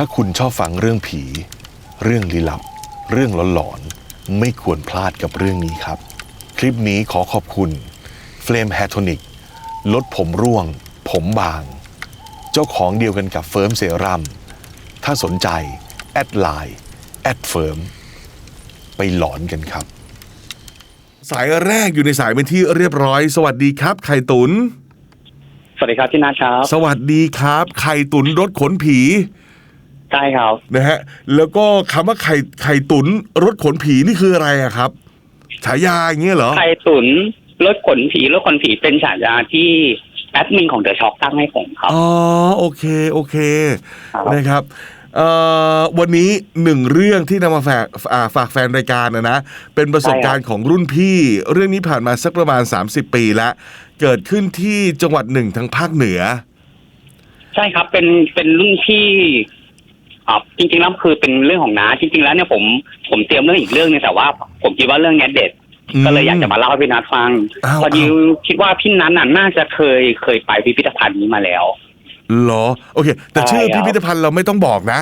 ถ้าคุณชอบฟังเรื่องผี เรื่องลี้ลับ เรื่องหลอนๆ ไม่ควรพลาดกับเรื่องนี้ครับ คลิปนี้ขอขอบคุณ Flame Hair Tonic ลดผมร่วง ผมบาง เจ้าของเดียวกันกับเฟิร์มเซรั่มถ้าสนใจ แอดไลน์แอดเฟิร์มไปหลอนกันครับ สายแรกอยู่ในสายเป็นที่เรียบร้อย สวัสดีครับ ไข่ตุน สวัสดีครับพี่นัทครับ สวัสดีครับ ไข่ตุนรถขนผี ใช่ครับนะฮะแล้วก็คำว่าไข่ไข่ตุนรถขนผีนี่คืออะไรอะครับฉายาอย่างเงี้ยเหรอไข่ตุ๋นรถขนผีรถขนผีเป็นฉายาที่แอดมินของเดอะช็อคตั้งให้ผมครับ อ๋อโอเคโอเคครับ นะครับเอ่อวันนี้หนึ่งเรื่องที่นำมาฝากอ่าฝากแฟนรายการนะนะ เป็นประสบการณ์ของรุ่นพี่ เรื่องนี้ผ่านมาสักประมาณ 30 ปีแล้ว เกิดขึ้นที่จังหวัดหนึ่งทางภาคเหนือ ใช่ครับเป็นเป็นรุ่นที่ อ่าจริงๆแล้วคือเป็นเรื่องของน้าจริงๆแล้วเนี่ยผมผมเตรียมเรื่องอีกเรื่องนึงแต่ว่า ผมคิดว่าเรื่องเนี้ยเด็ดอืมก็เลยอยากจะมาเล่าให้พี่นัทฟังอ้าวพอดีอ้าว คิดว่าพี่นัทน่ะน่าจะเคยเคยไปพิพิธภัณฑ์นี้มาแล้ว เหรอ โอเค แต่ใช่ชื่อครับ พิพิธภัณฑ์เราไม่ต้องบอกนะ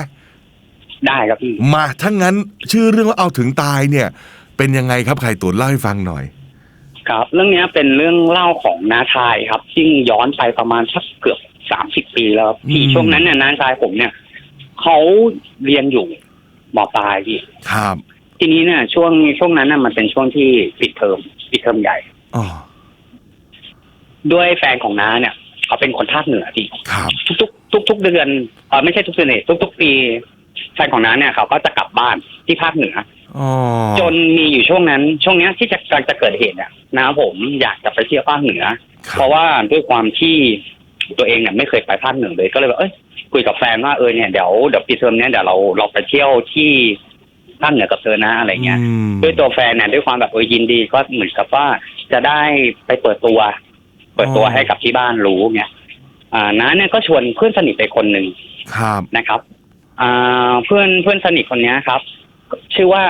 ได้ครับพี่ มาถ้างั้นชื่อเรื่องว่าเอาถึงตายเนี่ย เป็นยังไงครับไข่ตุ๋นเล่าให้ฟังหน่อย ครับ เรื่องเนี้ยเป็นเรื่องเล่าของน้าชายครับซึ่งย้อนไปประมาณสักเกือบสามสิบปีแล้วครับพี่อืม ช่วงนั้นเนี่ยน้าชายผมเนี่ย เขาเรียนอยู่มปลายพี่ครับ ทีนี้เนี่ยช่วงช่วงนั้นน่ะมันเป็นช่วงที่ปิดเทอมปิดเทอมใหญ่อ๋อด้วยแฟนของน้าเนี่ยเขาเป็นคนภาคเหนือพี่ครับ ทุกๆทุกๆเดือนเออไม่ใช่ทุกเดือนเลยทุก ๆ ปี แฟนของน้าเนี่ยเขาก็จะกลับบ้านที่ภาคเหนืออ๋อจนมีอยู่ช่วงนั้น ช่วงเนี้ยที่จะกำลังจะเกิดเหตุเนี่ยน้าผมอยากจะไปเที่ยวภาคเหนือคเพรับราะว่าด้วยความที่ ตัวเองเนี่ยไม่เคยไปภาคเหนือเลยก็เลยแบบเอ้ยคุยกับแฟนว่าเออเนี่ยเดี๋ยวเดี๋ยวปีเทอมเนี้ยเดี๋ยวเราเราไปเที่ยวที่ภาคเหนือกับเธอนะอะไรเงี้ยอืมด้วยตัวแฟนเนี่ยด้วยความแบบเออยินดีก็เหมือนกับว่าจะได้ไปเปิดตัว เปิดตัวอ๋อให้กับที่บ้านรู้เงี้ยอ่าน้าเนี่ยก็ชวนเพื่อนสนิทไปคนหนึ่งครับนะครับ อ่าเพื่อนเพื่อนสนิทคนเนี้ยครับ ชื่อว่า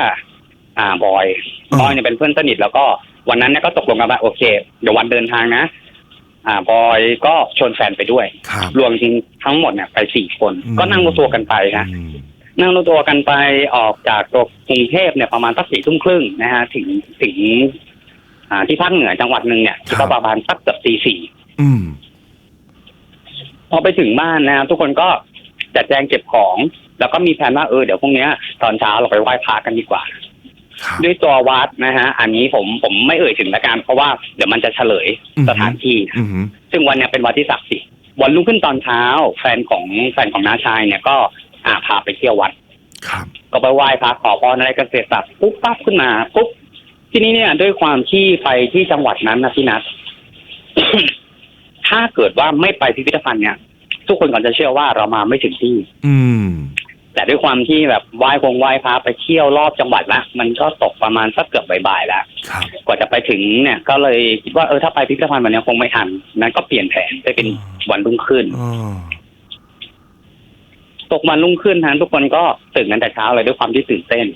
อ่าบอยอืมบอยเนี่ยเป็นเพื่อนสนิทแล้วก็วันนั้นเนี่ยก็ตกลงกันว่าโอเค เดี๋ยววันเดินทางนะ อ่าบอยก็ชวนแฟนไปด้วย ครับ รวมจริงทั้งหมดเนี่ยไปสี่คน อืม ก็นั่งรถตัวกันไปนะ อืม นั่งรถตัวกันไปออกจากตัวกรุงเทพเนี่ยประมาณสักสี่ทุ่มครึ่งนะฮะถึงถึงอ่าที่ภาคเหนือจังหวัดหนึ่งเนี่ยก็ประมาณสักเกือบตีสี่อืม พอไปถึงบ้านนะทุกคนก็จัดแจงเก็บของ แล้วก็มีแผนว่าเออเดี๋ยวพรุ่งเนี้ยตอนเช้าเราไปไหว้พระกันดีกว่าครับ ด้วยตัววัดนะฮะ อันนี้ผมผมไม่เอ่ยถึงละกันเพราะว่าเดี๋ยวมันจะเฉลยอือฮึสถานที่อืมซึ่งวันเนี้ยเป็นวันที่ศักดิ์สิทธิ์วันรุ่งขึ้นตอนเช้า แฟนของแฟนของน้าชายเนี่ยก็อ่าพาไปเที่ยววัดครับก็ไปไหว้พระขอพรอะไรกันเสร็จสับปุ๊บปั๊บขึ้นมาปุ๊บทีนี้เนี่ย ด้วยความที่ไปที่จังหวัดนั้นนะพี่นัทถ้าเกิดว่าไม่ไปพิพิธภัณฑ์เนี่ย ทุกคนก่อนจะเชื่อว่าเรามาไม่ถึงที่ อืม แต่ด้วยความที่แบบไหว้คงไหว้พระไปเที่ยวรอบจังหวัดละมันก็ตกประมาณสักเกือบบ่ายๆแล้วครับกว่าจะไปถึงเนี่ยก็เลยคิดว่าเออถ้าไปพิพิธภัณฑ์วันนี้คงไม่ทันนั้นก็เปลี่ยนแผนไปเป็นวันรุ่งขึ้นอ๋อตกวันรุ่งขึ้นทางทุกคนก็ตื่นกันแต่เช้าเลยด้วยความที่ตื่นเต้น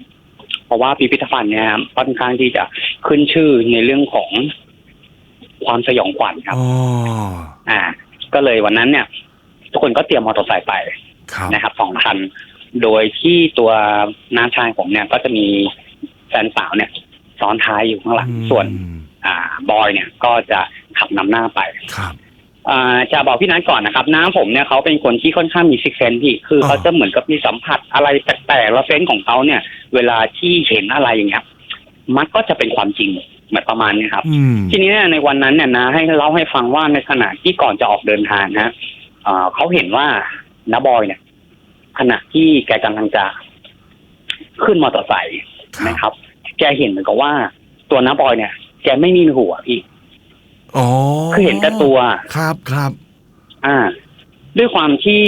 เพราะว่าพิพิธภัณฑ์เนี่ยครับค่อนข้างที่จะขึ้นชื่อในเรื่องของความสยองขวัญครับ อ๋ออ่า ก็เลยวันนั้นเนี่ย ทุกคนก็เตรียมมอเตอร์ไซค์ไปครับนะครับสองคัน โดยที่ตัวน้าชายผมเนี่ยก็จะมีแฟนสาวเนี่ย ซ้อนท้ายอยู่ข้างหลังอืมส่วน อ่า บอยเนี่ยก็จะขับนำหน้าไป ครับ อ่าจะบอกพี่นัทก่อนนะครับ น้าผมเนี่ยเขาเป็นคนที่ค่อนข้างมีซิกเซนพี่ คืออ่าเขาจะเหมือนกับมีสัมผัสอะไรแปลกๆแล้วเซนส์ของเขาเนี่ย เวลาที่เห็นอะไรอย่างเงี้ยมันก็จะเป็นความจริงเหมือนประมาณนี้ครับ อืม ทีนี้เนี่ยในวันนั้นเนี่ยนะให้เล่าให้ฟังว่าในขณะที่ก่อนจะออกเดินทางนะเอ่อเขาเห็นว่าน้าบอยเนี่ย ขณะที่แกกำลังจะขึ้นมอเตอร์ไซค์ครับนะครับ แกเห็นเหมือนกับว่าตัวน้าบอยเนี่ย แกไม่มีหัวพี่อ๋อคือเห็นแต่ตัว ครับครับ อ่า ด้วยความที่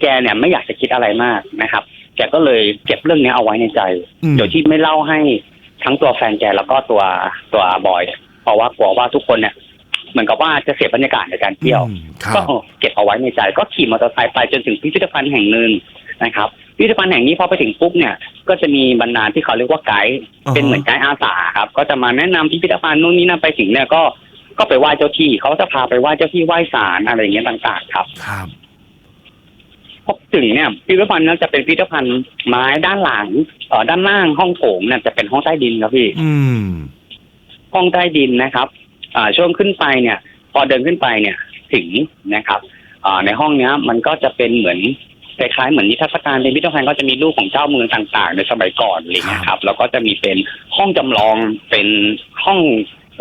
แกเนี่ยไม่อยากจะคิดอะไรมากนะครับ แกก็เลยเก็บเรื่องนี้เอาไว้ในใจอืมโดยที่ไม่เล่าให้ทั้งตัวแฟนแกแล้วก็ตัวตัวบอยเนี่ยเพราะว่ากลัวว่าทุกคนเนี่ย เหมือนกับว่าจะเสียบรรยากาศในการเที่ยว อืมครัก็บเก็บเอาไว้ในใจ ก็ขี่มอเตอร์ไซค์ไปจนถึงพิพิธภัณฑ์แห่งหนึ่งนะครับ พิพิธภัณฑ์แห่งนี้พอไปถึงปุ๊บเนี่ย ก็จะมีบรรดาที่เขาเรียกว่าไกด์อ่าฮะ เป็นเหมือนไกด์อาสาครับ ก็จะมาแนะนำพิพิธภัณฑ์นู่นนี่นั่นไปถึงเนี่ยก็ก็ไปไหว้เจ้าที่เขาจะพาไปไหว้เจ้าที่ไหว้ศาลอะไรอย่างเงี้ยต่างๆครับ ครับพอพอถึงเนี่ยพิพิธภัณฑ์นั้นจะเป็นพิพิธภัณฑ์ไม้ด้านหลังเอ่อด้านล่างห้องโถงเนี่ยจะเป็นห้องใต้ดินครับพี่ อืม ห้องใต้ดินนะครับอ่า ช่วงขึ้นไปเนี่ย พอเดินขึ้นไปเนี่ยถึงนะครับอ่าในห้องเนี้ยมันก็จะเป็นเหมือนคล้ายๆเหมือนนิทรรศการในพิพิธภัณฑ์ก็จะมีรูปของเจ้าเมืองต่างๆ ในสมัยก่อนอะไรเงี้ยครับแล้วก็จะมีเป็นห้องจำลองเป็นห้อง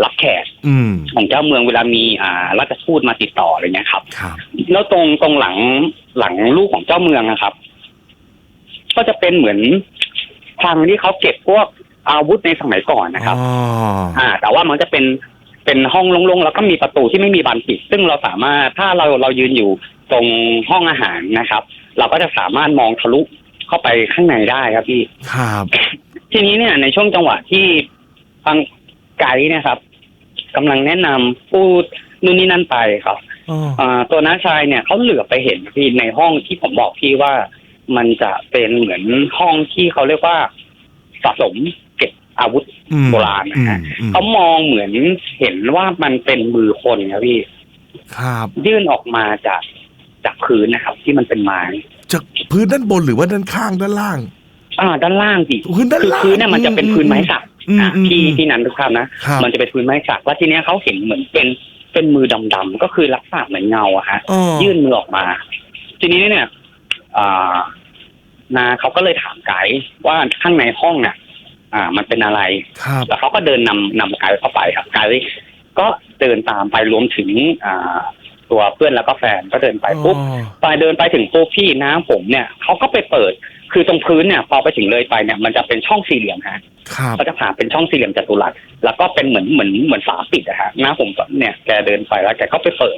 รับแขกอืมของเจ้าเมืองเวลามีอ่าราชทูตมาติดต่ออะไรเงี้ยครับครับ แล้วตรงตรงหลังหลังลูกของเจ้าเมืองนะครับ ก็จะเป็นเหมือนทางที่เขาเก็บพวกอาวุธในสมัยก่อนนะครับอ๋ออ่า แต่ว่ามันจะเป็น เป็นห้องโล่งๆแล้วก็มีประตูที่ไม่มีบานปิด ซึ่งเราสามารถถ้าเราเรายืนอยู่ตรงห้องอาหารนะครับ เราก็จะสามารถมองทะลุเข้าไปข้างในได้ครับพี่ ครับ ทีนี้เนี่ยในช่วงจังหวะที่ฟังไกด์เนะครับกำลังแนะนำพูดนู่นนี่นั่นไปครับอ๋ออ่าตัวน้าชายเนี่ยเขาเหลือบไปเห็นพี่ในห้องที่ผมบอกพี่ว่ามันจะเป็นเหมือนห้องที่เขาเรียกว่าสะสมเก็บอาวุธอืม โบราณนะฮะอืมเขามองเหมือนเห็นว่ามันเป็นมือคนครับพี่ครับ ยื่นออกมาจากจากพื้นนะครับ ที่มันเป็นไม้จากพื้นด้านบนหรือว่าด้านข้างด้านล่าง อ่า ด้านล่างสิพื้นด้านคือล่างพื้นเนี่ยมันจะเป็นพื้นไม้สักอืมอะอืมที่อืมที่นั้นทุกท่านนะครับมันจะเป็นพื้นไม้สักแล้วทีเนี้ยเขาเห็นเหมือนเป็นเป็นมือดำๆก็คือลักษณะเหมือนเงาอะฮะอ๋อยื่นมือออกมา ทีนี้เนี่ยอ่านาเขาก็เลยถามไกด์ว่าข้างในห้องเนี่ย อ่า มันเป็นอะไร ครับ แล้วเขาก็เดินนำนำไกด์เข้าไปครับไกด์ก็เดินตามไปรวมถึงอ่าตัวเพื่อนแล้วก็แฟนก็เดินไปปุ๊บอ๋อไปเดินไปถึงปุ๊บพี่น้าผมเนี่ยเขาก็ไปเปิด คือตรงพื้นเนี่ย พอไปถึงเลยไปเนี่ยมันจะเป็นช่องสี่เหลี่ยมฮะครับก็จะผ่าเป็นช่องสี่เหลี่ยมจัตุรัสแล้วก็เป็นเหมือนเหมือนเหมือนฝาปิดอะฮะน้าผมก็เนี่ยแกเดินไปแล้วแกก็ไปเปิด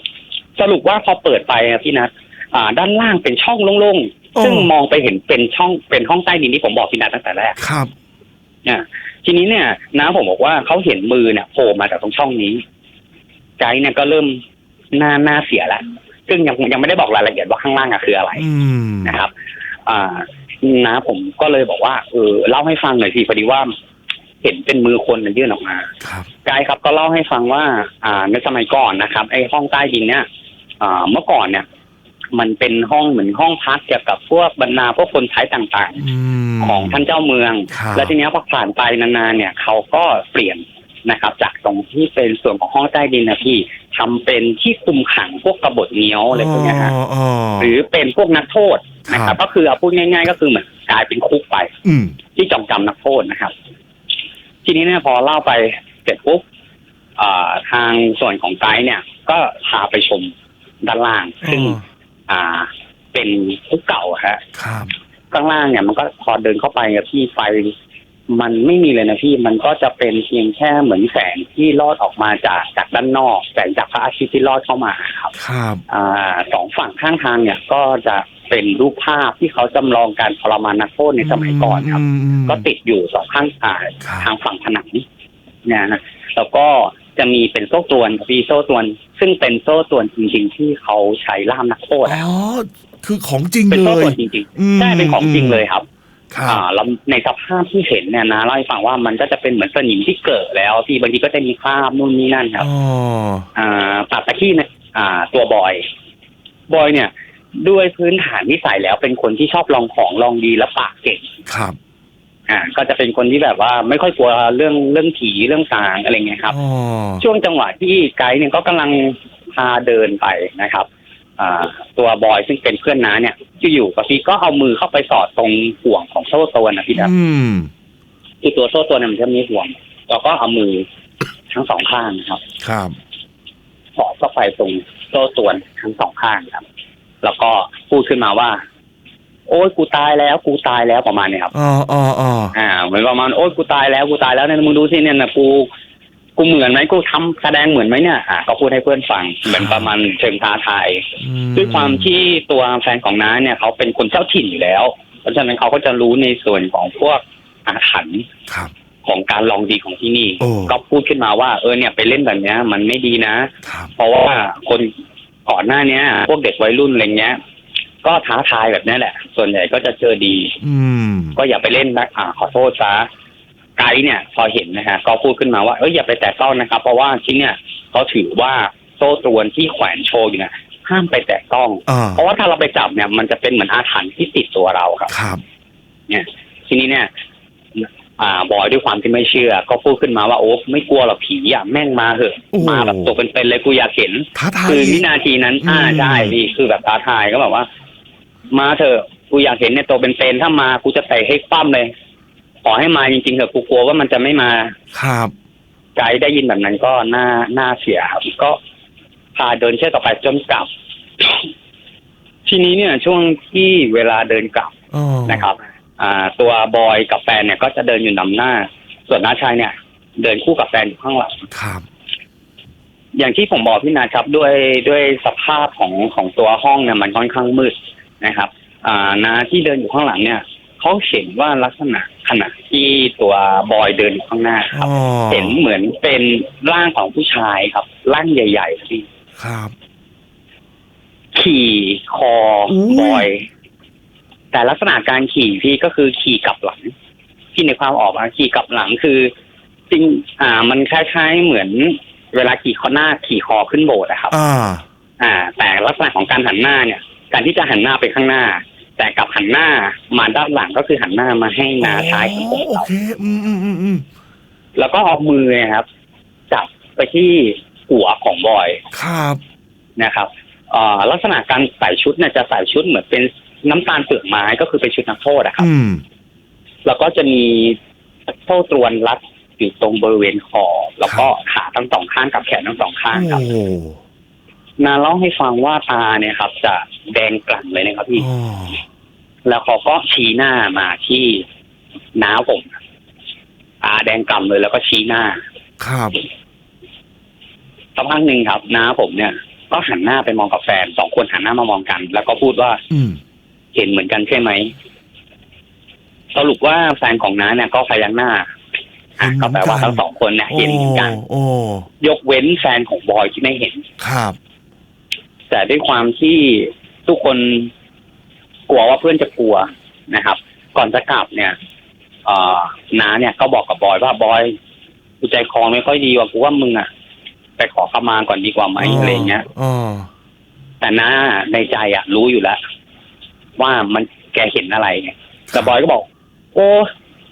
สรุปว่าพอเปิดไปอะพี่นัทอ่า ด้านล่างเป็นช่องโล่งๆ ซึ่งมองไปเห็นเป็นช่องเป็นห้องใต้ดินที่ผมบอกพี่นัทตั้งแต่แรก ครับ อ่าทีนี้เนี่ยน้าผมบอกว่าเขาเห็นมือเนี่ยโผล่มาจากตรงช่องนี้ไกด์เนี่ยก็เริ่มหน้าหน้าเสียแล้วซึ่งยังยังไม่ได้บอกรายละเอียดว่าข้างล่างอะคืออะไรอืมนะครับ อ่าน้าผมก็เลยบอกว่าเออเล่าให้ฟังหน่อยสิพอดีว่า เห็นเป็นมือคนน่ะยื่นออกมาครับไกด์ครับก็เล่าให้ฟังว่า อ่าในสมัยก่อนนะครับไอ้ห้องใต้ดินเนี่ยอ่าเมื่อก่อนเนี่ย มันเป็นห้องเหมือนห้องพักเกี่ยวกับพวกบรรดาพวกคนใช้ต่างอืมๆ ของท่านเจ้าเมือง ครับ แล้วทีเนี้ยพอผ่านไปนานๆเนี่ยเขาก็เปลี่ยนนะครับ จากตรงที่เป็นส่วนของห้องใต้ดินนะพี่ทำเป็นที่คุมขังพวกกบฏเงี้ยวอะไรพวกเนี้ยฮะอ๋ออ๋อหรือเป็นพวกนักโทษนะคครัรับบก็คือเอาพูดง่าย ๆ ก็คือเหมือนกลายเป็นคุกไป อืม ที่จองจำนักโทษนะครับ ทีนี้เนี่ยพอเล่าไปเสร็จปุ๊บอ่าทางส่วนของไกด์เนี่ย ก็พาไปชมด้านล่าง ซึ่งอ๋อ อ่า เป็นคุกเก่าอะฮะครับข้างล่างเนี่ยมันก็พอเดินเข้าไปกับพี่ไฟมันไม่มีเลยนะพี่มันก็จะเป็นเพียงแค่เหมือนแสงที่ลอดออกมาจากจากด้านนอกแสงจากพระอาทิตย์ที่ลอดเข้ามาครับครับอ่าสองฝั่งข้างทางเนี่ยก็จะเป็นรูปภาพที่เขาจำลองการทรมานนักโทษในสมัยก่อนครับ ม ก็ติดอยู่สองข้างทางครับ ทางฝั่งผนังเนี่ยนะแล้วก็ จะมีเป็นโซ่ตรวนมีโซ่ตรวน ซึ่งเป็นโซ่ตรวนจริงๆ ที่เขาใช้ล่ามนักโทษอ๋อะอคือของจริงเป็นเลโซ่ตรยวนจริงอืมๆใช่เป็นของจริงเลยครับครับอ่าแล้วในสภาพที่เห็นเนี่ยนะเล่าให้ฟังว่ามันก็จะเป็นเหมือนสนิมที่เกิดแล้วที่บางทีก็จะมีคราบนู่นนี่นั่นครับอ๋ออ่าปากตะขี้เนี่ยอ่า ตัวบอย บอยเนี่ย ด้วยพื้นฐานนิสัยแล้วเป็นคนที่ชอบลองของลองดีและปากเก่งครับ อ่าก็จะเป็นคนที่แบบว่าไม่ค่อยกลัวเรื่องเรื่องผีเรื่องสางอะไรเงี้ยครับ อ๋อช่วงจังหวะที่ไกด์เนี่ยก็กำลังพาเดินไปนะครับอ่าตัวบอยซึ่งเป็นเพื่อนน้าเนี่ยที่อยู่กับพี่ก็เอามือเข้าไปสอดตรงห่วงของโซ่ตรวนนะพี่ครับอืมคือตัวโซ่ตรวนเนี่ยมันจะมีห่วงแล้วก็เอามือทั้งสองข้างนะครับ ครับ สอดเข้าไปตรงโซ่ตรวนทั้งสองข้างครับ แล้วก็พูดขึ้นมาว่า โอ้ยกูตายแล้วกูตายแล้วประมาณเนี้ยครับอ๋ออ๋ออ๋ออ่าเหมือนประมาณโอ้ยกูตายแล้วกูตายแล้วเนี่ยมึงดูสิเนี่ยนะกูกูเหมือนไหมกูทำแสดงเหมือนไหมเนี่ยอ่าก็พูดให้เพื่อนฟังเหมือนประมาณเชิงท้าทายอืมด้วยความที่ตัวแฟนของน้าเนี่ยเขาเป็นคนเจ้าถิ่นอยู่แล้ว เพราะฉะนั้นเขาก็จะรู้ในส่วนของพวกอาถรรพ์ครับของการลองดีของที่นี่โอ้ก็พูดขึ้นมาว่าเออเนี่ยไปเล่นแบบเนี้ย มันไม่ดีนะครับเพราะว่าคนก่อนหน้าเนี้ย พวกเด็กวัยรุ่นอะไรเงี้ย ก็ท้าทายแบบนี้แหละ ส่วนใหญ่ก็จะเจอดี อืม ก็อย่าไปเล่นนะอ่า ขอโทษซะไกด์เนี่ย พอเห็นนะฮะก็พูดขึ้นมาว่าเอ้ยอย่าไปแตะต้องนะครับ เพราะว่าที่เนี่ยเขาถือว่าโซ่ตรวนที่แขวนโชว์อยู่เนี่ยคห้ามไปแตะต้อง อ่า เพราะว่าถ้าเราไปจับเนี่ย มันจะเป็นเหมือนอาถรรพ์ที่ติดตัวเราครับ ครับ เนี่ยทีนี้เนี่ย อ่าบอยด้วยความที่ไม่เชื่อ ก็พูดขึ้นมาว่าโอ้ไม่กลัวหรอกผีอะแม่งมาเหอะโอ้โห มาแบบตัวเป็นๆเลยกูอยากเห็น ท้าทายคือวิก นาทีนั้น อ่าอืม ใช่พี่คือแบบท้าทายก็แบบว่า มาเถอะกูอยากเห็นในตัวเป็นๆถ้ามากูจะเตะให้คว่ำเลย ขอให้มาจริงๆเถอะกูกลัวว่ามันจะไม่มาครับไกด์ได้ยินแบบนั้นก็น่าน่าเสียครับก็พาเดินเชื่อกต่อไปจนกลับ ทีนี้เนี่ย ช่วงที่เวลาเดินกลับอ๋อนะครับ อ่า ตัวบอยกับแฟนเนี่ย ก็จะเดินอยู่นำหน้า ส่วนน้าชายเนี่ย เดินคู่กับแฟนอยู่ข้างหลังครับอย่างที่ผมบอกพี่นาครับด้วยด้วยสภาพของของตัวห้องเนี่ยมันค่อนข้างมืด นะครับอ่านาที่เดินอยู่ข้างหลังเนี่ยเขาเห็นว่าลักษณะขณะที่ตัวบอยเดินอยู่ข้างหน้าครับ อ๋อ เห็นเหมือนเป็นร่างของผู้ชายครับ ร่างใหญ่ๆพี่ครับ ขี่คออยบอย แต่ลักษณะการขี่พี่ก็คือขี่กลับหลังที่ในความออกมาขี่กลับหลังคือ จริง อ่า มันคล้ายๆเหมือน เวลาขี่คอหน้าขี่คอขึ้นโบสถ์อะครับ อ่า อ่า แต่ลักษณะของการหันหน้าเนี่ย การที่จะหันหน้าไปข้างหน้า แต่กลับหันหน้ามาด้านหลังก็คือหันหน้ามาให้นาชายของผมโอเราเค อืมอืมอืมอืมแล้วก็เอามือเนะครับ จับไปที่หัวของบอยครับ นะครับเอ่อลักษณะการใส่ชุดเนี่ยจะใส่ชุดเหมือนเป็นน้ำตาลเปลือกไม้ก็คือเป็นชุดนักโทษอะครับ อืม แล้วก็จะมีโซ่ตรวนรัดอยู่ตรงบริเวณคอแล้วก็ขาทั้งสองข้างกับแขนทั้งสองข้างครับ โอ้โห นาเล่าให้ฟังว่าตาเนี่ยครับ จะแดงกลั่นเลยนะครับพี่อ๋อแล้วเขาก็ชี้หน้ามาที่น้าผมตาแดงกล่ำเลยแล้วก็ชี้หน้า ครับสักพักหนึ่งครับน้าผมเนี่ย ก็หันหน้าไปมองกับแฟนสองคนหันหน้ามามองกัน แล้วก็พูดว่า อืมเห็นเหมือนกันใช่ไหมสรุปว่าแฟนของน้าเนี่ยก็พยักหน้าอะก็แปลว่าทั้งสองคนเนี่ยเห็นเหมือนกันโอ้ยกเว้นแฟนของบอยที่ไม่เห็น ครับ แต่ด้วยความที่ทุกคนกลัวว่าเพื่อนจะกลัวนะครับ ก่อนจะกลับเนี่ยเอ่อน้าเนี่ยก็บอกกับบอยว่าบอยกูใจคอไม่ค่อยดีว่ะกูว่ามึงอะไปขอขมาก่อนดีกว่าไหมอะไรเงี้ยอ๋อแต่น้าในใจอะรู้อยู่แล้วว่ามันแกเห็นอะไรเนี่ยแต่บอยก็บอก โอ้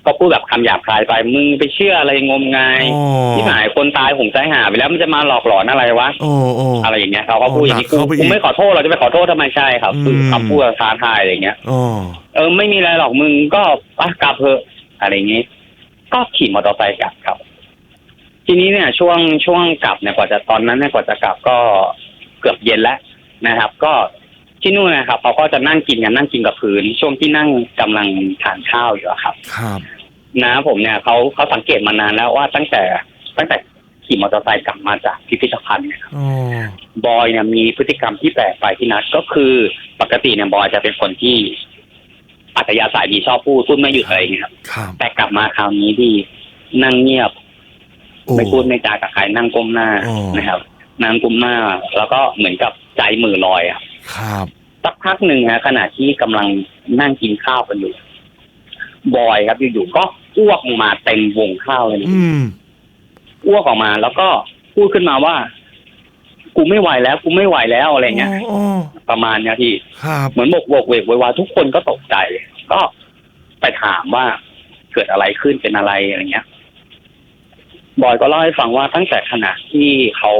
ก็พูดแบบคำหยาบคายไปมึงไปเชื่ออะไรงมงายอ๋อที่หายคนตายหงใจหาไปแล้วมันจะมาหลอกหลอนอะไรวะ โอ้โอ้ อะไรอย่างเงี้ยเขาก็พูดอย่างนี้โอ้กูหนักเข้าไปอีกกูไม่ขอโทษเราจะไปขอโทษทำไมใช่ครับคืออืมคำพูดท้าทายอะไรอย่างเงี้ยอ๋อเออไม่มีอะไรหรอกมึงก็อะกลับเถอะอะไรอย่างงี้ ก็ขี่มอเตอร์ไซค์กลับครับ ทีนี้เนี่ย ช่วงช่วงกลับเนี่ยกว่าจะตอนนั้นเนี่ยกว่าจะกลับก็เกือบเย็นแล้วนะครับ ก็ ที่นู่นนะครับเขาก็จะนั่งกินกันนั่งกินกับพื้น ช่วงที่นั่งกำลังทานข้าวอยู่อะครับ ครับ น้าผมเนี่ยเขาเขาสังเกตมานานแล้วว่าตั้งแต่ตั้งแต่ขี่มอเตอร์ไซค์กลับมาจากพิพิธภัณฑ์เนี่ยครับอ๋อ บอยเนี่ยมีพฤติกรรมที่แปลกไปที่นัดก็คือปกติเนี่ยบอยจะเป็นคนที่อัธยาศัยดีชอบพูดพูดไม่หยุดอะไรอย่างเงี้ยครับครับ แต่กลับมาคราวนี้ดีนั่งเงียบ โอ้ ไม่พูดไม่จากับใครนั่งก้มหน้าอ๋อ นะครับนั่งก้มหน้า แล้วก็เหมือนกับใจมือลอยอะ ครับ สักพักหนึ่งนะขณะที่กำลังนั่งกินข้าวกันอยู่ บอยครับอยู่ๆก็อ้วกออกมาเต็มวงข้าวเลยนะอืมอ้วกออกมาแล้วก็พูดขึ้นมาว่า กูไม่ไหวแล้ว กูไม่ไหวแล้วอะไรเงี้ยอ๋อประมาณเนี้ยพี่ครับเหมือนบกบกเวกเวยวายทุกคนก็ตกใจ ก็ไปถามว่าเกิดอะไรขึ้นเป็นอะไรอะไรเงี้ย บอยก็เล่าให้ฟังว่าตั้งแต่ขณะที่เขา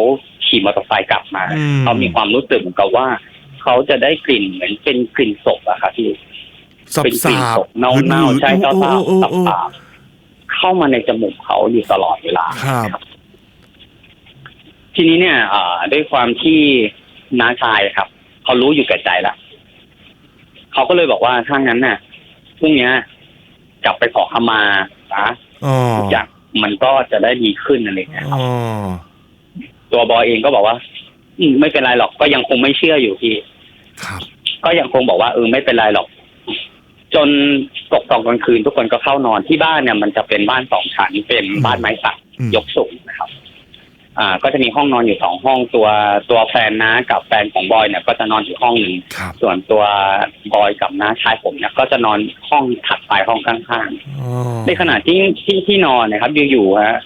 ขี่มอเตอร์ไซค์กลับมาอืมเขามีความรู้สึกเหมือนกับว่า เขาจะได้กลิ่นเหมือนเป็นกลิ่นศพอะค่ะพี่สับเป็นกลิ่นสาศบพเน่าๆใช่เจ้าโอ้ตาโอ้สับโอ้สาบเข้ามาในจมูกเขาอยู่ตลอดเวลา ครับ ทีนี้เนี่ยเอ่อด้วยความที่น้าชายครับเขารู้อยู่แก่ใจแล้วเขาก็เลยบอกว่าถ้างั้นน่ะพรุ่งเนี้ยกลับไปขอขมานะอ๋อทุกอย่างมันก็จะได้ดีขึ้นอะไรอย่างเงี้ยครับ อ๋อตัวบอยเองก็บอกว่า อืมไม่เป็นไรหรอกก็ยังคงไม่เชื่ออยู่พี่ ครับก็ยังคงบอกว่าเออไม่เป็นไรหรอก จนตกตอนกลางคืนทุกคนก็เข้านอนที่บ้านเนี่ย มันจะเป็นบ้านสองชั้นเป็นบ้านไม้สักอืมยกสูงนะครับ อ่า ก็จะมีห้องนอนอยู่สองห้องตัวตัวแฟนน้ากับแฟนของบอยเนี่ย ก็จะนอนอยู่ห้องหนึ่งครับส่วนตัวบอยกับน้าชายผมเนี่ยก็จะนอนห้องถัดไปห้องข้างอ๋อๆในขณะที่ที่ที่นอนเนะครับอยู่ๆฮะ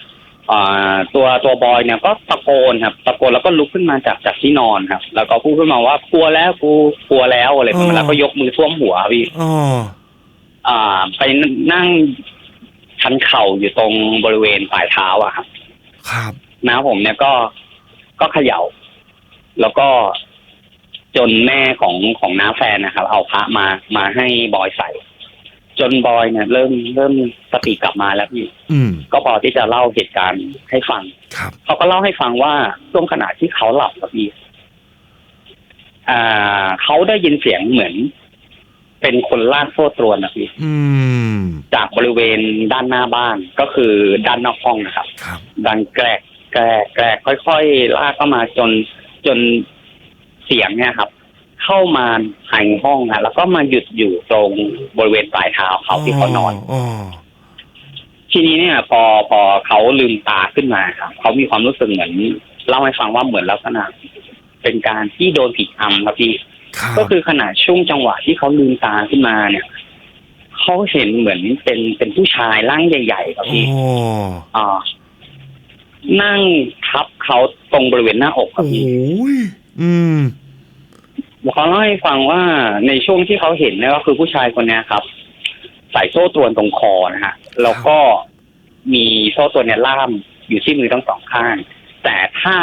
อ่าตัวตัวบอยเนี่ยก็ตะโกนครับ ตะโกนแล้วก็ลุกขึ้นมาจากจากที่นอนครับ แล้วก็พูดขึ้นมาว่ากลัวแล้วกูกลัวแล้วอะไรประมาณนั้นแล้วก็ยกมือท่วมหัวพี่อ๋ออ่า ไปนั่งชันเข่าอยู่ตรงบริเวณปลายเท้าอะครับครับน้าผมเนี่ยก็ก็เขย่า แล้วก็จนแม่ของของน้าแฟนนะครับ เอาพระมามาให้บอยใส่ จนบอยเนี่ยเริ่มเริ่มสติกลับมาแล้วพี่อืม ก็พอที่จะเล่าเหตุการณ์ให้ฟัง ครับ เขาก็เล่าให้ฟังว่าช่วงขณะที่เขาหลับครับพี่อ่าเขาได้ยินเสียงเหมือน เป็นคนลากโซ่ตรวนนะพี่อืม จากบริเวณด้านหน้าบ้านก็คือด้านนอกห้องนะครับ ครับ ดังแกรกแกรกแกรกค่อยๆ ลากเข้ามาจนจนเสียงเนี่ยครับ เข้ามาภายในห้องนะแล้วก็มาหยุดอยู่ตรงบริเวณปลายเท้าเขาที่เขานอนอ๋อทีนี้เนี่ย พอพอเขาลืมตาขึ้นมาครับเขามีความรู้สึกเหมือนเล่าให้ฟังว่าเหมือนลักษณะเป็นการที่โดนผีอำครับพี่ครับก็คือขณะช่วงจังหวะที่เขาลืมตาขึ้นมาเนี่ยเขาเห็นเหมือนเป็นเป็นผู้ชายร่างใหญ่ๆครับโอ้พี่อ่านั่งทับเขาตรงบริเวณหน้าอกครัโอ้บพี่ยอืม เขาเล่าให้ฟังว่าในช่วงที่เขาเห็นเนี่ยก็คือผู้ชายคนเนี้ยครับใส่โซ่ตรวนตรงคอนะฮะแล้วก็มีโซ่ตรวนเนี่ยล่ามอยู่ที่มือทั้งสองข้าง แต่ท่า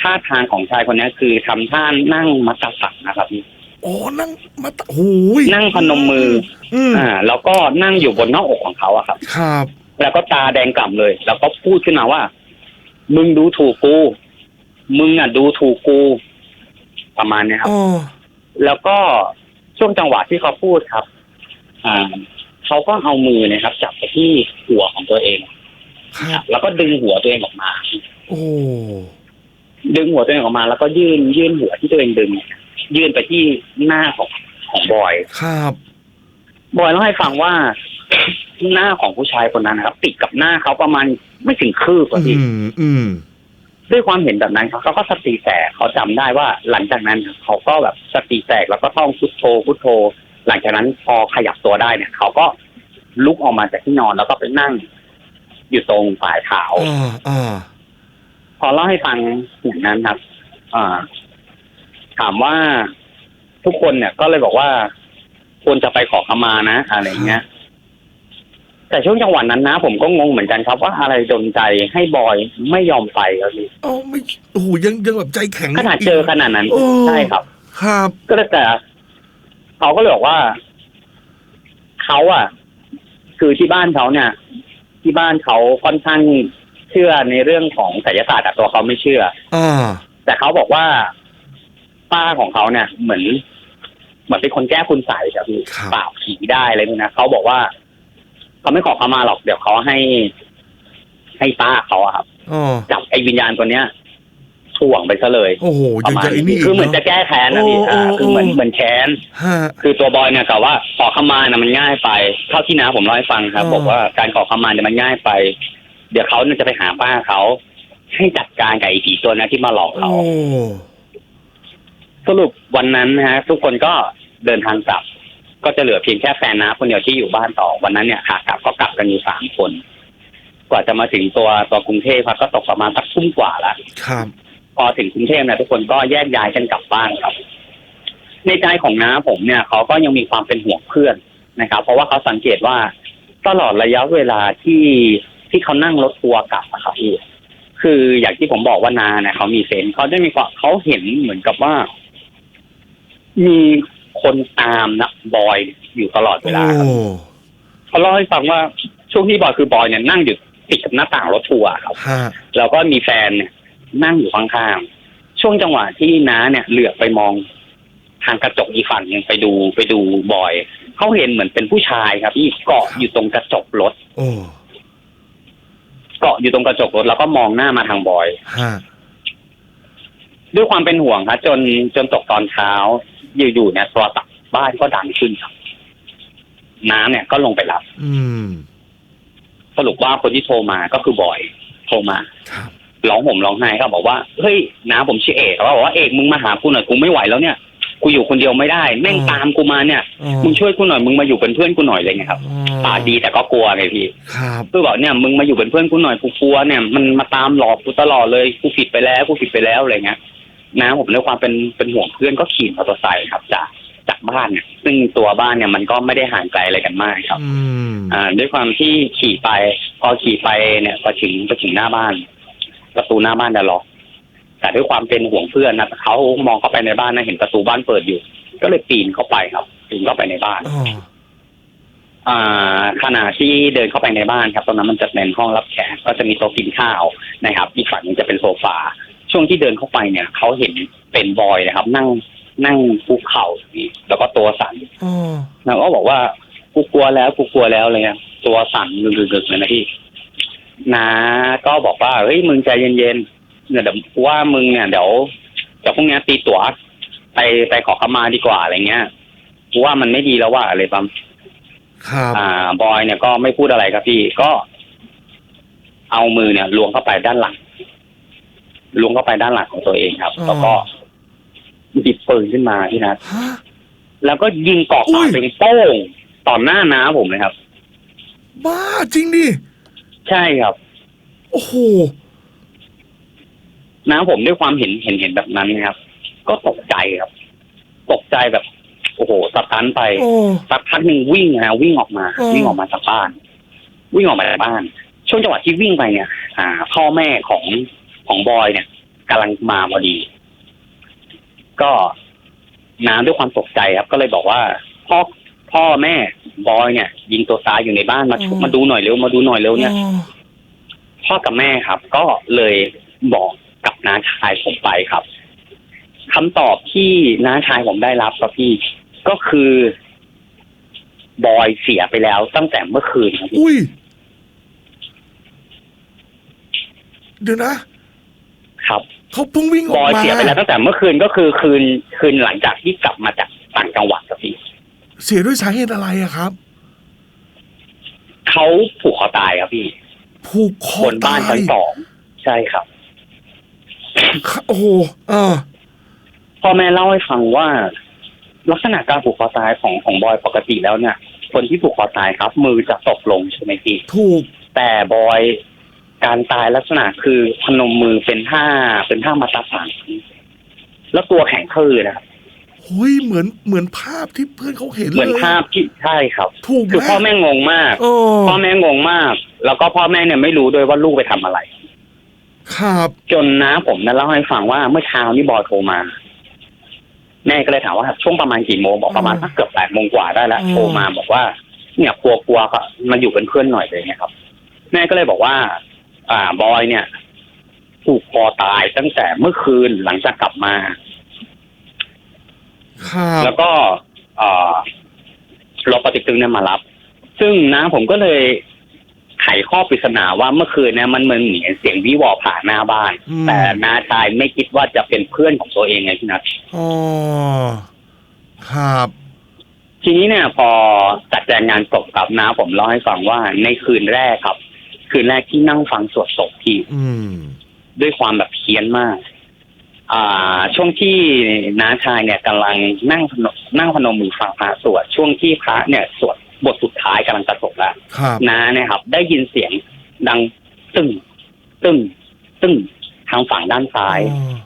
ท่าทางของชายคนเนี้ยคือทำท่านั่งมัตตสันนะครับพี่โอ้นั่งมาตะโอ้ยนั่งพนมมืออืมอ่าแล้วก็นั่งอยู่บนหน้าอกของเขาอะครับ ครับ แล้วก็ตาแดงกล่ำเลย แล้วก็พูดขึ้นมาว่า มึงดูถูกกู มึงอะดูถูกกู ประมาณเนี้ยครับอ๋อแล้วก็ช่วงจังหวะที่เขาพูดครับ อ่าเขาก็เอามือเนะครับ จับไปที่หัวของตัวเองครับแล้วก็ดึงหัวตัวเองออกมา โอ้ดึงหัวตัวเองออกมา แล้วก็ยื่นยื่นหัวที่ตัวเองดึงเนี่ยยื่นไปที่หน้าของของบอย ครับบอยเล่าให้ฟังว่า หน้าของผู้ชายคนนั้นนะครับ ติดกับหน้าเขาประมาณไม่ถึงคืบอะพี่อืมอืม ด้วยความเห็นแบบนั้นเขาเขาก็สติแตกเขาจำได้ว่าหลังจากนั้นเขาก็แบบสติแตกแล้วก็ต้องพุทโธพุทโธ หลังจากนั้นพอขยับตัวได้เนี่ย เขาก็ลุกออกมาจากที่นอนแล้วก็ไปนั่ง อยู่ตรงปลายเท้าอ่าอ่าพอเล่าให้ฟังอย่างนั้นครับอ่าถามว่าทุกคนเนี่ยก็เลยบอกว่าควรจะไปขอขมานะ อะไรเงี้ย แต่ช่วงจังหวะนั้นนะ ผมก็งงเหมือนกันครับว่าอะไรดนใจให้บอยไม่ยอมไปครับพี่เอ้าไม่โอ้โหยังยังแบบใจแข็งขนาดเจอขนาดนั้นโอ้ใช่ครับ ครับ ก็เลยแต่เขาก็เลยบอกว่าเขาอะ คือที่บ้านเขาเนี่ย ที่บ้านเขาค่อนข้างเชื่อในเรื่องของไสยศาสตร์แต่ตัวเขาไม่เชื่ออ่าแต่เขาบอกว่าป้าของเขาเนี่ย เหมือนเหมือนเป็นคนแก้คุณใส่แบบนี้ครับปราบผีได้อะไรพวกนะเขาบอกว่า เขาไม่ขอเขามาหรอกเดี๋ยวเขาให้ ให้ป้าเขาอะครับอ๋อจับไอ้วิญญาณตัวเนี้ยถ่วงไปซะเลยโอ้โหปยังระมาณจะไอ้นี่นี้อีกคือเหมือนจะเนาะแก้แค้นนะพี่โอ้อ่าโอ้คือเหมือนโอ้เหมือนแค้นฮะคือตัวบอยเนี่ยกล่าวว่าขอขมานะมันง่ายไป เท่าที่น้าผมเล่าให้ฟังครับอ๋อบอกว่าการขอขมาเนี่ยมันง่ายไป เดี๋ยวเขาเนี่ยจะไปหาป้าเขาให้จัดการกับไอ้ผีตัวนั้นที่มาหลอกเขาโอ้สรุปวันนั้นนะฮะ ทุกคนก็เดินทางกลับ ก็จะเหลือเพียงแค่แฟนน้าคนเดียวที่อยู่บ้านต่อวันนั้นเนี่ยขากลับก็กลับกันอยู่สามคน กว่าจะมาถึงตัวตัวกรุงเทพครับก็ตกประมาณสักทุ่มกว่าแล้วครับ พอถึงกรุงเทพเนี่ยทุกคนก็แยกย้ายกันกลับบ้านครับ ในใจของน้าผมเนี่ยเขาก็ยังมีความเป็นห่วงเพื่อนนะครับ เพราะว่าเขาสังเกตว่าตลอดระยะเวลาที่ที่เขานั่งรถทัวร์กลับอะครับพี่คืออย่างที่ผมบอกว่านาเนี่ยเขามีเซนส์เขาได้มีความเขาเห็นเหมือนกับว่า มี คนตามนะบอยอยู่ตลอดเวโอ้ลาครับเขาเล่าให้ฟังว่าช่วงที่บอยคือบอยเนี่ยนั่งอยู่ติดกับหน้าต่างรถทัวร์ครับฮะแล้วก็มีแฟนเนี่ย นั่งอยู่ข้างๆช่วงจังหวะที่น้าเนี่ย เหลือบไปมอง ทางกระจกอีกฝั่งหนึ่งไปดูไปดูบอยเขาเห็นเหมือนเป็นผู้ชายครับที่เกาะอยู่ตรงกระจกรถโอ้เกาะอยู่ตรงกระจกรถแล้วก็มองหน้ามาทางบอยฮะด้วยความเป็นห่วงครับจนจนตกตอนเช้า อยู่ๆเนี่ยโทรศัพท์บ้านก็ดังขึ้นครับ น้าเนี่ยก็ลงไปรับ อืม สรุปว่าคนที่โทรมาก็คือบอย โทรมาครับ ร้องห่มร้องไห้ครับบอกว่าเฮ้ยน้าผมชื่อเอกเขาบอกว่าเอกมึงมาหากูหน่อยกูไม่ไหวแล้วเนี่ยกูอยู่คนเดียวไม่ได้ แม่งอืมตามกูมาเนี่ยอ๋อมึงช่วยกูหน่อยมึงมาอยู่เป็นเพื่อนกูหน่อยอะไรเงี้ยครับอ๋อปากดีแต่ก็กลัวไงพี่ ครับ คือบอกเนี่ยมึงมาอยู่เป็นเพื่อนกูหน่อยกูกลัวเนี่ยมันมาตามหลอกกูตลอดเลยกูผิดไปแล้วกูผิดไปแล้วอะไรเงี้ย นะผมด้วยความเป็นเป็นห่วงเพื่อนก็ขี่มอเตอร์ไซค์ครับจากจากบ้านเนี่ยซึ่งตัวบ้านเนี่ยมันก็ไม่ได้ห่างไกลอะไรกันมากครับอืมอ่าด้วยความที่ขี่ไป พอขี่ไปเนี่ยพอถึงไปถึงหน้าบ้าน ประตูหน้าบ้านจะล็อกแต่ด้วยความเป็นห่วงเพื่อนนะเขามองเข้าไปในบ้านนะเห็นประตูบ้านเปิดอยู่ ก็เลยปีนเข้าไปครับปีนเข้าไปในบ้านอ๋ออ่าขณะที่เดินเข้าไปในบ้านครับตรงนั้นมันจะเป็นห้องรับแขกก็จะมีโต๊ะกินข้าวนะครับ อีกฝั่งหนึงจะเป็นโซฟา ช่วงที่เดินเข้าไปเนี่ยเขาเห็นเป็นบอยนะครับ นั่งนั่งคุกเข่าอยู่นี่แล้วก็ตัวสั่นอ๋อแล้วก็บอกว่ากูกลัวแล้วกูกลัวแล้วอะไรเงี้ยตัวสั่นดึกๆเลยนะพี่นาก็บอกว่าเฮ้ยมึงใจเย็นๆเนี่ยเดี๋ยวกูว่ามึงเนี่ยเดี๋ยวเดี๋ยวพรุ่งนี้ตีตั๋วไปไปขอขมาดีกว่าอะไรเงี้ยกูว่ามันไม่ดีแล้วว่าอะไรประมาณครับ อ่า บอยเนี่ยก็ไม่พูดอะไรครับพี่ก็ เอามือเนี่ยล้วงเข้าไปด้านหลัง ล้วงเข้าไปด้านหลังของตัวเองครับ แล้วก็หยิบปืนขึ้นมาพี่นัทฮะแล้วก็ยิงกรอกอุ้ปายกเป็นโป้งต่อหน้าน้าผมเลยครับ บ้าจริงดิใช่ครับ โอ้โหน้าผมด้วยความเห็นเห็นเห็นแบบนั้นนะครับ ก็ตกใจครับ ตกใจแบบ โอ้โหสตันไปโอ้สักพักหนึ่งวิ่งนะวิ่งออกมาอืมวิ่งออกมาจากบ้าน วิ่งออกมาจากบ้าน ช่วงจังหวะที่วิ่งไปเนี่ย อ่า พ่อแม่ของ ของบอยเนี่ยกำลังมาพอดี ก็น้าด้วยความตกใจครับ ก็เลยบอกว่าพ่อพ่อแม่บอยเนี่ย ยิงตัวตายอยู่ในบ้านมาช่วยมาดูหน่อยเร็วมาดูหน่อยเร็วเนี่ยอ๋อพ่อกับแม่ครับ ก็เลยบอกกับน้าชายผมไปครับคำตอบที่น้าชายผมได้รับครับพี่ก็คือบอยเสียไปแล้วตั้งแต่เมื่อคืนครับพี่อุ้ยเดี๋ยวนะ ครับเขาเพิ่งวิ่งออบกอยมาเสียไปแล้วตั้งแต่เมื่อคืนก็คือคืนคืนหลังจากที่กลับมาจากต่างจังหวัดครับพี่เสียด้วยสาเหตุอะไรอะครับ เขาผูกคอตายครับพี่ผูกคอบนบ้านตาชั้ยนสองใช่ครับโอ้โหเออ พ่อแม่เล่าให้ฟังว่า ลักษณะการผูกคอตายของของบอยปกติแล้วเนี่ย คนที่ผูกคอตายครับ มือจะตกลงใช่ไหมพี่ ถูกแต่บอย การตายลักษณะคือพนมมือเป็นท่าเป็นท่ามาตาสังแล้วตัวแข็งทื่อนะครับหุยเหมือนเหมือนภาพที่เพื่อนเขาเห็นเลยเหมือนภาพที่ใช่ครับถูกไหมคือพ่อแม่งงมากโอ้พ่อแม่งงมาก แล้วก็พ่อแม่เนี่ยไม่รู้ด้วยว่าลูกไปทำอะไร ครับจนน้าผมเนี่ยเล่าให้ฟังว่าเมื่อเช้านี่บอยโทรมา แม่ก็เลยถามว่าช่วงประมาณกี่โมงบอกประมาณสักเกือบแปดโมงกว่าได้แล้วโทรมาบอกว่า เนี่ยกลัวกลัวก็มาอยู่เป็นเพื่อนหน่อยเลยเนี่ยครับ แม่ก็เลยบอกว่า อ่าบอยเนี่ย ถูกคอตายตั้งแต่เมื่อคืนหลังจากกลับมา ครับแล้วก็เอ่อรถปฏิกตึงเนี่ยมารับ ซึ่งน้าผมก็เลยไขข้อปริศนาว่าเมื่อคืนเนี่ยมันเหมือนเหมือนเสียงวิวอผ่านหน้าบ้าน อืมแต่น้าชายไม่คิดว่าจะเป็นเพื่อนของตัวเองไงพี่นัทอ๋อครับ ทีนี้เนี่ย พอจัดแจงงานศพครับน้าผมเล่าให้ฟังว่าในคืนแรกครับ คืนแรกที่นั่งฟังสวดศพที่อืมด้วยความแบบเพี้ยนมาก อ่า ช่วงที่น้าชายเนี่ยกำลังนั่งพนมนั่งพนมมือฟังพระสวดช่วงที่พระเนี่ยสวดบทสุดท้ายกำลังจะจบแล้วครับน้าเนี่ยครับ ได้ยินเสียงดังตึ้งตึ้งตึ้งทางฝั่งด้านซ้ายอ๋อ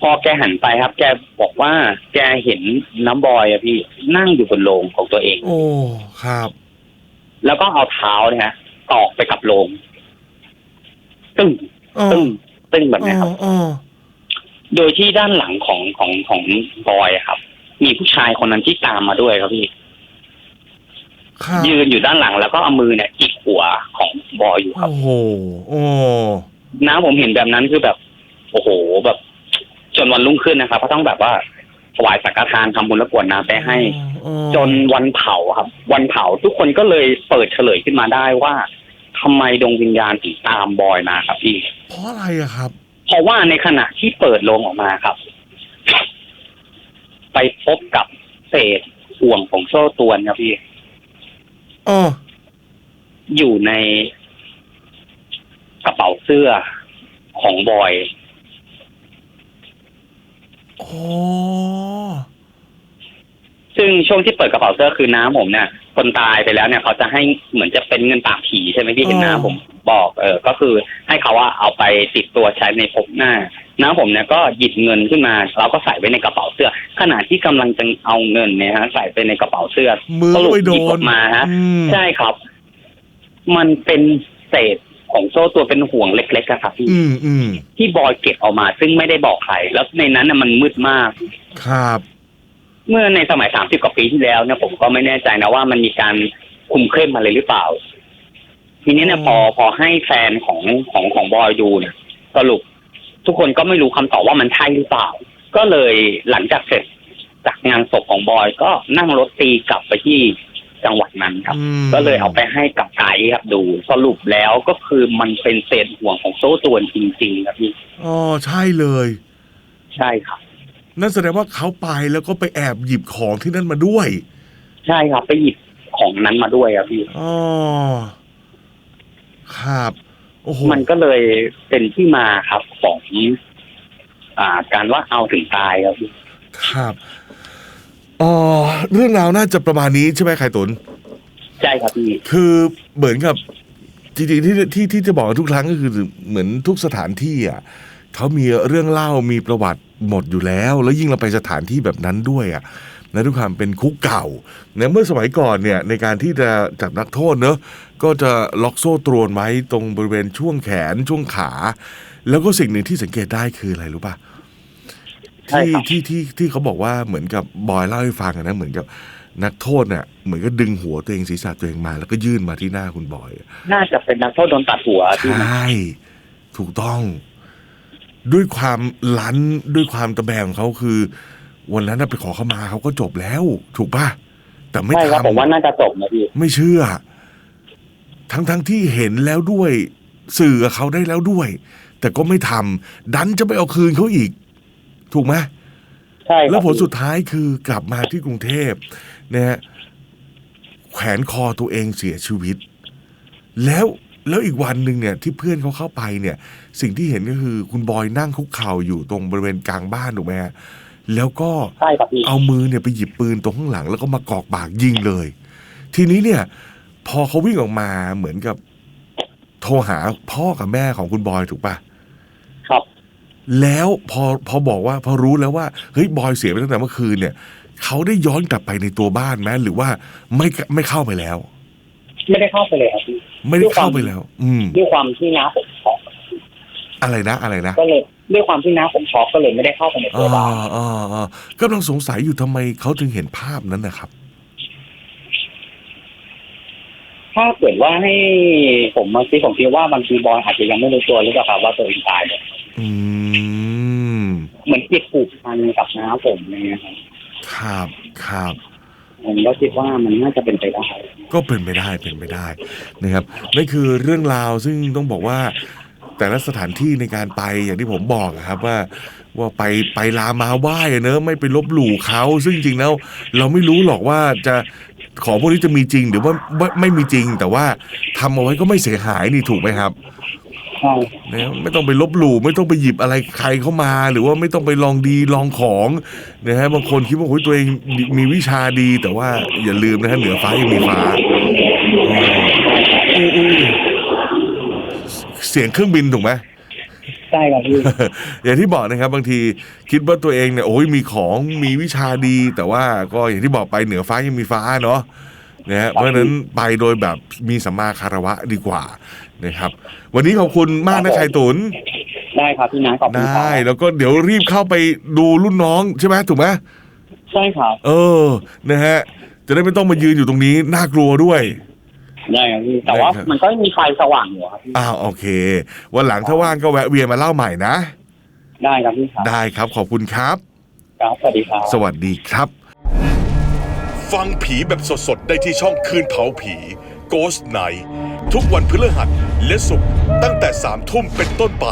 พอแกหันไปครับ แกบอกว่า แกเห็นน้ำบอยอะพี่ นั่งอยู่บนโลงของตัวเอง โอ้ ครับ แล้วก็เอาเท้าเนี่ยฮะ ตอกไปกับโลงตึ้งอ๋อตึ้งตึ้งแบบเนี้ยครับอ๋อโดยที่ด้านหลังของของของบอยอะครับ มีผู้ชายคนนั้นที่ตามมาด้วยครับพี่ครับยืนอยู่ด้านหลังแล้วก็เอามือเนี่ยจิกหัวของบอยอยู่ครับ โอ้โหโอ้น้าผมเห็นแบบนั้นคือแบบ โอ้โหแบบ จนวันรุ่งขึ้นนะครับก็ต้องแบบว่าถวายสังฆทานทำบุญและกรวดน้ำไปให้อ๋อ จนวันเผาครับ วันเผาทุกคนก็เลยเปิดเฉลยขึ้นมาได้ว่าทำไมดวงวิญญาณถึงตามบอยมาครับพี่เพราะอะไรอะครับ เพราะว่าในขณะที่เปิดโลงออกมาครับ ไปพบกับเศษห่วงของโซ่ตรวนครับพี่อ๋ออยู่ในกระเป๋าเสื้อของบอยโอ้ ซึ่งช่วงที่เปิดกระเป๋าเสื้อคือน้าผมเนี่ยคนตายไปแล้วเนี่ยเขาจะให้เหมือนจะเป็นเงินปากผีใช่ไหมพี่เห็นน้าผมบอกเออก็คือให้เขาว่าเอาไปติดตัวใช้ในภพหน้าน้าผมเนี่ยก็หยิบเงินขึ้นมา เราก็ใส่ไว้ในกระเป๋าเสื้อ ขณะที่กำลังจะเอาเงินเนี่ยฮะใส่ไปในกระเป๋าเสื้อมือสรุปไปโดหยิบออนกมาฮะอืมใช่ครับ มันเป็นเศษของโซ่ตัวเป็นห่วงเล็กๆอะครับพี่อืมอืมที่บอยเก็บออกมา ซึ่งไม่ได้บอกใคร แล้วในนั้นน่ะมันมืดมาก ครับ เมื่อในสมัยสามสิบกว่าปีที่แล้วเนี่ยผมก็ไม่แน่ใจนะว่ามันมีการคุมเข้มอะไรหรือเปล่า ทีนี้เนี่ยอืมพอพอให้แฟนของของของบอยดูเนี่ยสรุปทุกคนก็ไม่รู้คำตอบว่ามันใช่หรือเปล่า ก็เลยหลังจากเสร็จจากงานศพของบอยก็นั่งรถตีกลับไปที่จังหวัดนั้นครับอืมก็เลยเอาไปให้กับไกด์ครับดู สรุปแล้วก็คือมันเป็นเศษห่วงของโซ่ตรวนจริงๆครับพี่อ๋อใช่เลย ใช่ครับ นั่นแสดงว่าเขาไปแล้วก็ไปแอบหยิบของที่นั่นมาด้วย ใช่ครับ ไปหยิบของนั้นมาด้วยครับพี่อ๋อครับโอ้โหมันก็เลยเป็นที่มาครับของอ่า การว่าเอาถึงตายครับพี่ครับอ๋อเรื่องราวน่าจะประมาณนี้ใช่ไหมไข่ตุนใช่ครับพี่คือเหมือนกับจริงๆที่ที่ที่จะบอกทุกครั้งก็คือเหมือนทุกสถานที่อะ เขามีเรื่องเล่ามีประวัติหมดอยู่แล้ว แล้วยิ่งเราไปสถานที่แบบนั้นด้วยอะและด้วยความเป็นคุกเก่าเนี่ยเมื่อสมัยก่อนเนี่ยในการที่จะจับนักโทษเนอะก็จะล็อกโซ่ตรวนไว้ตรงบริเวณช่วงแขนช่วงขา แล้วก็สิ่งหนึ่งที่สังเกตได้คืออะไรรู้ป่ะใช่ที่ครับที่ที่ที่เขาบอกว่าเหมือนกับบอยเล่าให้ฟังอะนะเหมือนกับนักโทษเนี่ยเหมือนก็ดึงหัวตัวเองศีรษะตัวเองมา แล้วก็ยื่นมาที่หน้าคุณบอย น่าจะเป็นนักโทษโดนตัดหัวใชพี่นะ่ถูกต้อง ด้วยความลั้นด้วยความตะแบงของเขาคือ วันนั้นน่ะไปขอเข้ามาเขาก็จบแล้ว ถูกป่ะแต่ไม่ใช่ครับผมว่าทำน่าจะจบนะพี่ไม่เชื่อ ทั้งทั้งที่เห็นแล้วด้วย สื่อกับเขาได้แล้วด้วย แต่ก็ไม่ทำดันจะไปเอาคืนเขาอีก ถูกไหม ใช่ครับแล้วผลสุดท้ายคือกลับมาที่กรุงเทพนะฮะแขวนคอตัวเองเสียชีวิต แล้ว แล้วอีกวันหนึ่งเนี่ยที่เพื่อนเขาเข้าไปเนี่ย สิ่งที่เห็นก็คือคุณบอยนั่งคุกเข่าอยู่ตรงบริเวณกลางบ้านถูกไหมฮะแล้วก็ใช่ครับพี่เอามือเนี่ยไปหยิบปืนตรงข้างหลัง แล้วก็มากอกปากยิงเลย ทีนี้เนี่ย พอเขาวิ่งออกมาเหมือนกับ โทรหาพ่อกับแม่ของคุณบอยถูกปะครับ แล้วพอพอบอกว่า พอรู้แล้วว่าเฮ้ยบอยเสียไปตั้งแต่เมื่อคืนเนี่ยเขาได้ย้อนกลับไปในตัวบ้านไหมหรือว่าไม่ไม่เข้าไปแล้ว ไม่ได้เข้าไปเลยครับพี่ ไม่ได้เข้าไปแล้ว อืม ด้วยความที่น้าผมช็อกอะไรนะอะไรนะก็เลยด้วยความที่น้าผมช็อกก็เลยไม่ได้เข้าไปในอ๋ตัอวบ้านอ๋ออ๋อกำลังสงสัยอยู่ทำไมเขาถึงเห็นภาพนั้นนะครับ ถ้าเกิดว่าให้ผมบางทีผมคิดว่าบางทีบอยอาจจะยังไม่รู้ตัวหรือเปล่าครับว่าตัวเองตายเนี่ยอืมเหมือนจิตผูกพันกับน้าผมอะไรเงี้ยครับ ครับครับ ผมก็คิดว่ามันน่าจะเป็นไปได้ ก็เป็นไปได้เป็นไปได้นะครับนั่นคือเรื่องราวซึ่งต้องบอกว่า แต่ละสถานที่ในการไปอย่างที่ผมบอกอะครับว่าว่าไปไปลามาไหว้อะเนอะไม่ไปลบหลู่เขาซึ่งจริงแล้ว เราไม่รู้หรอกว่าจะของพวกนี้จะมีจริงหรือว่าไม่ไม่มีจริง แต่ว่าทำเอาไว้ก็ไม่เสียหายนี่ถูกไหมครับ ใช่นะไม่ต้องไปลบหลู่ไม่ต้องไปหยิบอะไรใครเข้ามา หรือว่าไม่ต้องไปลองดีลองของนะฮะบางคนคิดว่าโอ้ยตัวเองมีวิชาดี แต่ว่าอย่าลืมนะฮะเหนือฟ้ายังมีฟ้าอืมอืมอืมเสียงเครื่องบินถูกไหมใช่ครับพี่อย่างที่บอกนะครับ บางทีคิดว่าตัวเองเนี่ยโอ้ยมีของมีวิชาดี แต่ว่าก็อย่างที่บอกไปเหนือฟ้ายังมีฟ้าเนาะ นะฮะเพราะฉะนั้นไปโดยแบบมีสัมมาคารวะดีกว่านะครับ วันนี้ขอบคุณมากนะไข่ตุนได้ครับพี่น้าขอบคุณครัได้บแล้วก็เดี๋ยวรีบเข้าไปดูรุ่นน้องใช่ไหมถูกไหมใช่ครับ เออนะฮะจะได้ไม่ต้องมายืนอยู่ตรงนี้น่ากลัวด้วยได้ครับพี่แต่ว่าได้ครับมันก็มีไฟสว่างอยู่ครับพี่อ้าวโอเค วันหลังถ้าว่างก็แวะเวียนมาเล่าใหม่นะ ได้ครับพี่ครับได้ครับขอบคุณครับ ครับสวัสดีครับ สวัสดีครับ ฟังผีแบบสดๆ ได้ที่ช่องคืนเผาผี Ghost Night ทุกวันพฤหัสและศุกร์ตั้งแต่3ทุ่มเป็นต้นไป